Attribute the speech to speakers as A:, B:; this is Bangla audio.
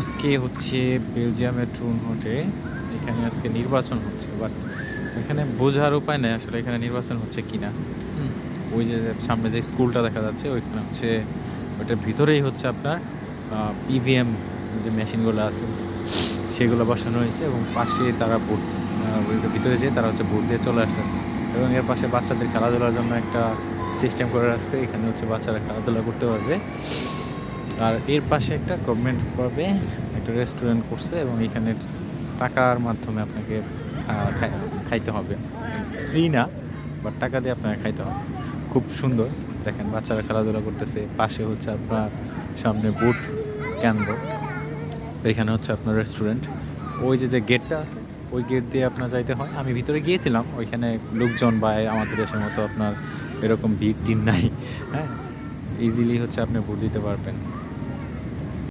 A: আজকে হচ্ছে বেলজিয়ামের ট্রুন হোটে। এখানে আজকে নির্বাচন হচ্ছে বাট এখানে বোঝার উপায় নেই আসলে এখানে নির্বাচন হচ্ছে কিনা। হুম, ওই যে সামনে যে স্কুলটা দেখা যাচ্ছে ওইখানে হচ্ছে ওইটার ভিতরেই হচ্ছে আপনার ইভিএম যে মেশিনগুলো আছে সেগুলো বসানো হয়েছে এবং পাশে তারা ভোট ভিতরে যেয়ে তারা হচ্ছে ভোট দিয়ে চলে আসতেছে। এবং এর পাশে বাচ্চাদের খেলাধুলার জন্য একটা সিস্টেম করে রাখছে এখানে হচ্ছে বাচ্চারা খেলাধুলা করতে পারবে। আর এর পাশে একটা গভর্নমেন্ট পাবে একটা রেস্টুরেন্ট করছে এবং এখানে টাকার মাধ্যমে আপনাকে খাইতে হবে। ফ্রি না বাট টাকা দিয়ে আপনাকে খাইতে হবে। খুব সুন্দর। দেখেন, বাচ্চারা খেলাধুলা করতেছে। পাশে হচ্ছে আপনার সামনে বুট কেন্দ্র এখানে হচ্ছে আপনার রেস্টুরেন্ট ওই যে যে গেটটা আছে, ওই গেট দিয়ে আপনার যাইতে হয়। আমি ভিতরে গিয়েছিলাম। ওইখানে লোকজন বা আমাদের দেশের মতো আপনার এরকম ভিড় টিম নাই। হ্যাঁ? ইজিলি হচ্ছে আপনি ভোট দিতে পারবেন